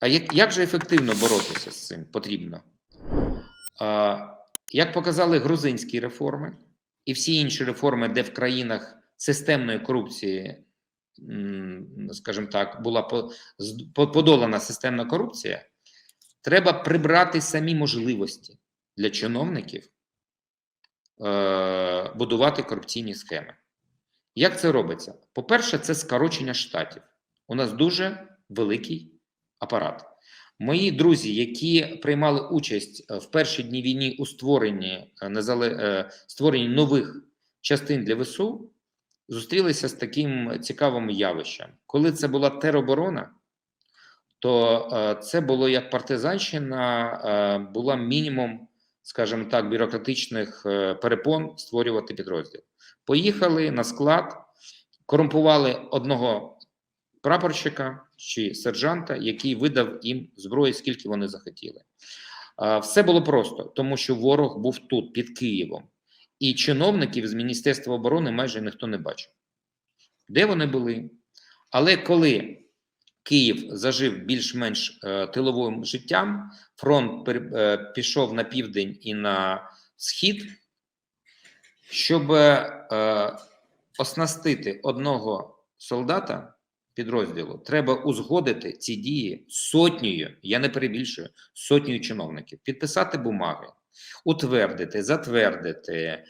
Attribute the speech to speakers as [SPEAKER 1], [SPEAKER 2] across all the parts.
[SPEAKER 1] А як, як же ефективно боротися з цим потрібно? А, як показали грузинські реформи і всі інші реформи, де в країнах системної корупції, скажімо так, була подолана системна корупція, треба прибрати самі можливості для чиновників е, будувати корупційні схеми. Як це робиться? По-перше, це скорочення штатів. У нас дуже великий апарат. Мої друзі, які приймали участь е, в перші дні війни у створенні, е, е, створенні нових частин для ВСУ, зустрілися з таким цікавим явищем. Коли це була тероборона, то це було як партизанщина, була мінімум, скажімо так, бюрократичних перепон створювати підрозділ. Поїхали на склад, корумпували одного прапорщика чи сержанта, який видав їм зброї, скільки вони захотіли. Все було просто, тому що ворог був тут, під Києвом, і чиновників з Міністерства оборони майже ніхто не бачив. Де вони були? Але коли Київ зажив більш-менш е, тиловим життям, фронт е, пішов на південь і на схід, щоб е, оснастити одного солдата підрозділу, треба узгодити ці дії сотнею, я не перебільшую, сотнею чиновників, підписати бумаги, утвердити, затвердити,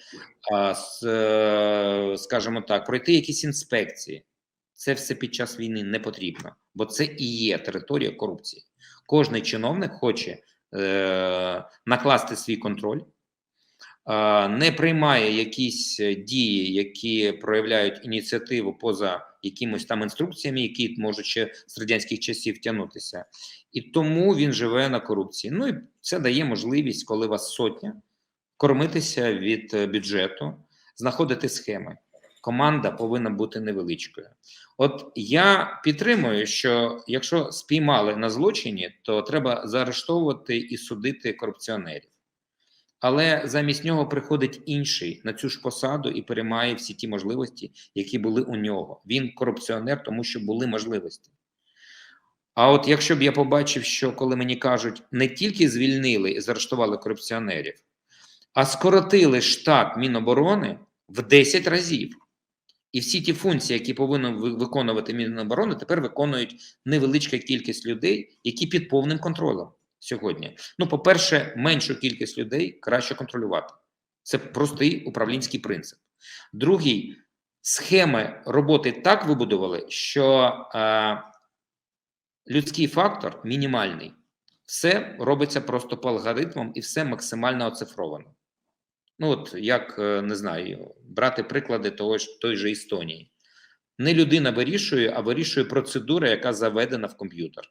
[SPEAKER 1] е, скажімо так, пройти якісь інспекції. Це все під час війни не потрібно, бо це і є територія корупції. Кожний чиновник хоче е, накласти свій контроль, не приймає якісь е, дії, які проявляють ініціативу поза якимось там інструкціями, які можуть ще з радянських часів тягнутися, і тому він живе на корупції. Ну і це дає можливість, коли вас сотня, кормитися від е, бюджету, знаходити схеми. Команда повинна бути невеличкою. От я підтримую, що якщо спіймали на злочині, то треба заарештовувати і судити корупціонерів. Але замість нього приходить інший на цю ж посаду і переймає всі ті можливості, які були у нього. Він корупціонер, тому що були можливості. А от якщо б я побачив, що коли мені кажуть, не тільки звільнили і заарештували корупціонерів, а скоротили штат Міноборони в 10 разів. І всі ті функції, які повинен виконувати Міноборони, тепер виконують невеличка кількість людей, які під повним контролем сьогодні. Ну, по-перше, меншу кількість людей краще контролювати. Це простий управлінський принцип. Другий схеми роботи так вибудували, що е, людський фактор мінімальний. Все робиться просто по алгоритмам і все максимально оцифровано. Ну, от як е, не знаю, брати приклади того ж той же Естонії. Не людина вирішує, а вирішує процедура, яка заведена в комп'ютер.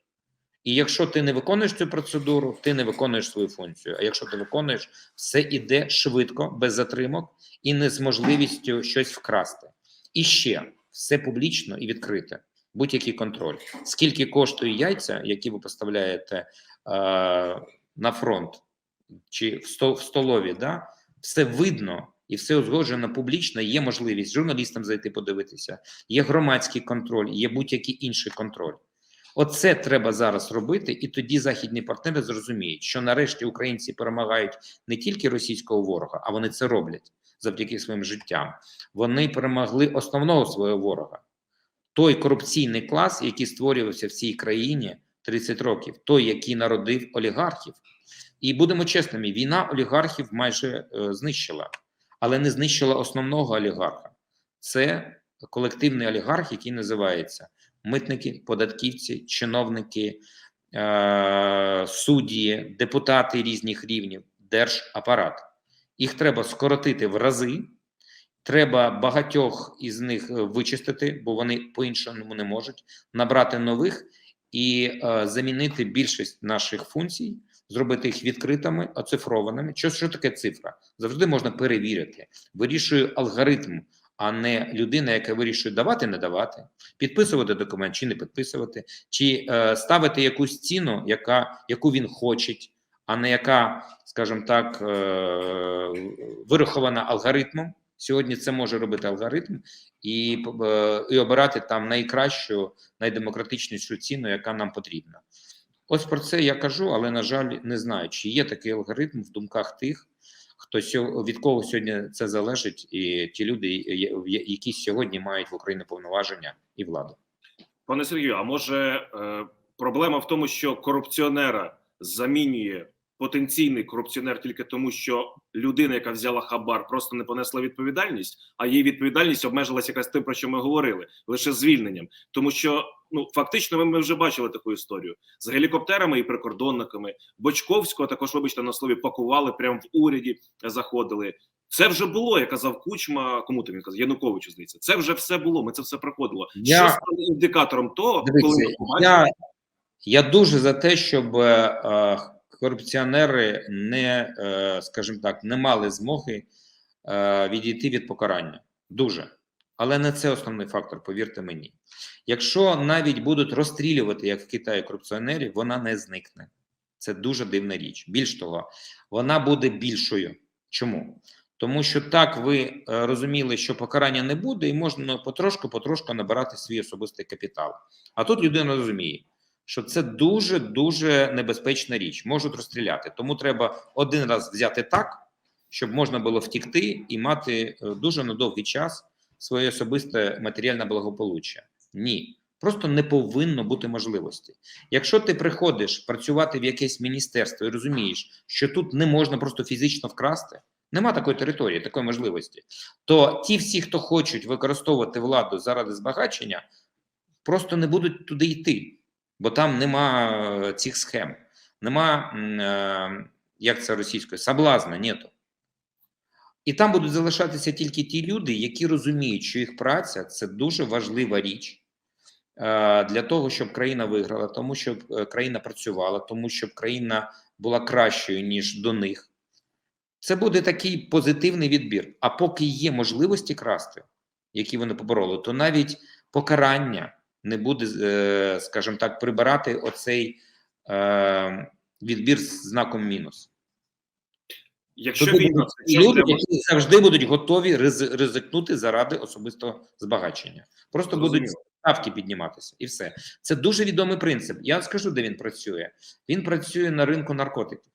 [SPEAKER 1] І якщо ти не виконуєш цю процедуру, ти не виконуєш свою функцію. А якщо ти виконуєш, все іде швидко, без затримок і не з можливістю щось вкрасти. І ще все публічно і відкрите. Будь-який контроль. Скільки коштує яйця, які ви поставляєте е, на фронт чи в, сто, в столові, да? все видно і все узгоджено публічно. Є можливість журналістам зайти подивитися, є громадський контроль, є будь-який інший контроль. Оце треба зараз робити, і тоді західні партнери зрозуміють, що нарешті українці перемагають не тільки російського ворога, а вони це роблять завдяки своїм життям. Вони перемогли основного свого ворога, той корупційний клас, який створювався в цій країні 30 років, той, який народив олігархів. І будемо чесними, війна олігархів майже е, знищила, але не знищила основного олігарха. Це колективний олігарх, який називається митники, податківці, чиновники, е, судді, депутати різних рівнів, держапарат. Їх треба скоротити в рази. Треба багатьох із них е, вичистити, бо вони по-іншому не можуть, набрати нових і е, замінити більшість наших функцій, зробити їх відкритими, оцифрованими. Що, що таке цифра? Завжди можна перевірити. Вирішує алгоритм, а не людина, яка вирішує давати, не давати, підписувати документ чи не підписувати, чи е, ставити якусь ціну, яка, яку він хоче, а не яка, скажімо так, е, вирахована алгоритмом. Сьогодні це може робити алгоритм і, е, і обирати там найкращу, найдемократичнішу ціну, яка нам потрібна. Ось про це я кажу, але на жаль, не знаю, чи є такий алгоритм в думках тих, хто від кого сьогодні це залежить, і ті люди, які сьогодні мають в Україні повноваження і владу.
[SPEAKER 2] Пане Сергію, а може е, проблема в тому, що корупціонера замінює потенційний корупціонер тільки тому, що людина, яка взяла хабар, просто не понесла відповідальність, а її відповідальність обмежилася якраз тим, про що ми говорили, лише звільненням. Тому що ну фактично ми, ми вже бачили таку історію з гелікоптерами і прикордонниками. Бочковського також, вибачте, на слові пакували прямо в уряді, заходили. Це вже було, я казав Кучма, кому там він казав, Януковичу, здається. Це вже все було. Ми це все проходило.
[SPEAKER 1] Я-
[SPEAKER 2] Що стало індикатором того, коли ми побачимо,
[SPEAKER 1] я, я дуже за те, щоб е, корупціонери не, е, скажімо так, не мали змоги е, відійти від покарання. Дуже. Але не це основний фактор, повірте мені. Якщо навіть будуть розстрілювати, як в Китаї корупціонерів, вона не зникне. Це дуже дивна річ. Більш того, вона буде більшою. Чому? Тому що так ви е, розуміли, що покарання не буде, і можна потрошку-потрошку набирати свій особистий капітал. А тут людина розуміє, що це дуже дуже небезпечна річ. Можуть розстріляти. Тому треба один раз взяти так, щоб можна було втікти і мати е, дуже на довгий час своє особисте матеріальне благополуччя. Ні, просто не повинно бути можливості. Якщо ти приходиш працювати в якесь міністерство і розумієш, що тут не можна просто фізично вкрасти. Нема такої території, такої можливості. То ті всі, хто хочуть використовувати владу заради збагачення, просто не будуть туди йти, бо там нема е, цих схем, нема, е, як це російською, соблазна, нету. І там будуть залишатися тільки ті люди, які розуміють, що їх праця це дуже важлива річ е, для того, щоб країна виграла, тому щоб країна працювала, тому щоб країна була кращою, ніж до них. Це буде такий позитивний відбір. А поки є можливості красти, які вони побороли, то навіть покарання не буде, е, скажімо так, прибирати оцей е, відбір з знаком мінус.
[SPEAKER 2] якщо
[SPEAKER 1] Туди
[SPEAKER 2] війна, це
[SPEAKER 1] люди,
[SPEAKER 2] треба
[SPEAKER 1] які завжди будуть готові ризикнути заради особистого збагачення. Просто будуть ставки підніматися, і все. Це дуже відомий принцип. Я скажу, де він працює. Він працює на ринку наркотиків.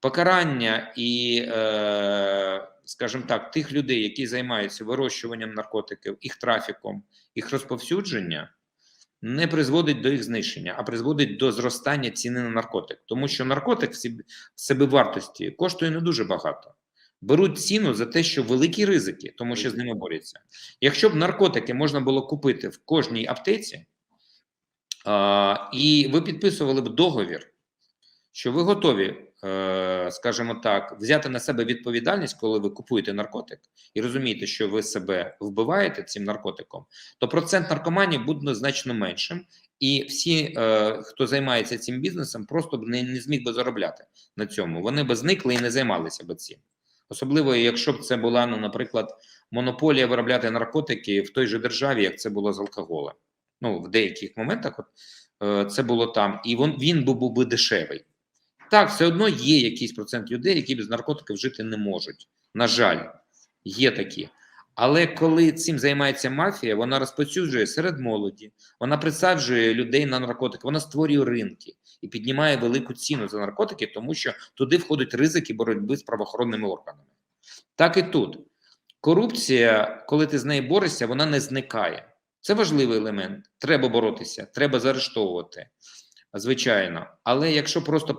[SPEAKER 1] Покарання і, е, скажімо так, тих людей, які займаються вирощуванням наркотиків, їх трафіком, їх розповсюдження, не призводить до їх знищення, а призводить до зростання ціни на наркотик. Тому що наркотик в собівартості коштує не дуже багато. Беруть ціну за те, що великі ризики, тому що з ними борються. Якщо б наркотики можна було купити в кожній аптеці, а, і ви підписували б договір, що ви готові, е, скажімо так, взяти на себе відповідальність, коли ви купуєте наркотик, і розумієте, що ви себе вбиваєте цим наркотиком, то процент наркоманів буде значно меншим, і всі, е, хто займається цим бізнесом, просто б не, не зміг би заробляти на цьому. Вони б зникли і не займалися б цим. Особливо, якщо б це була, ну, наприклад, монополія виробляти наркотики в той же державі, як це було з алкоголем. Ну, в деяких моментах от, е, це було там, і він, він був, був би дешевий. Так, все одно є якийсь процент людей, які без наркотиків жити не можуть. На жаль, є такі. Але коли цим займається мафія, вона розповсюджує серед молоді, вона присаджує людей на наркотики, вона створює ринки і піднімає велику ціну за наркотики, тому що туди входять ризики боротьби з правоохоронними органами. Так і тут. Корупція, коли ти з нею борешся, вона не зникає. Це важливий елемент. Треба боротися, треба заарештовувати, звичайно. Але якщо просто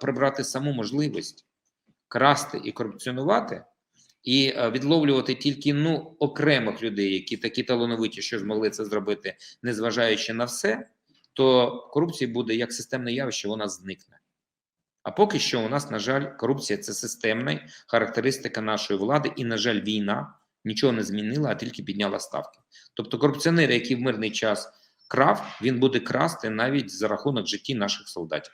[SPEAKER 1] прибрати, саму можливість красти і корупціонувати, і е, відловлювати тільки ну окремих людей, які такі талановиті, що змогли це зробити, незважаючи на все, то корупція буде як системне явище, вона зникне. А поки що у нас, на жаль, корупція це системна характеристика нашої влади, і, на жаль, війна нічого не змінила, а тільки підняла ставки. Тобто, корупціонер, який в мирний час крав, він буде красти навіть за рахунок житті наших солдатів.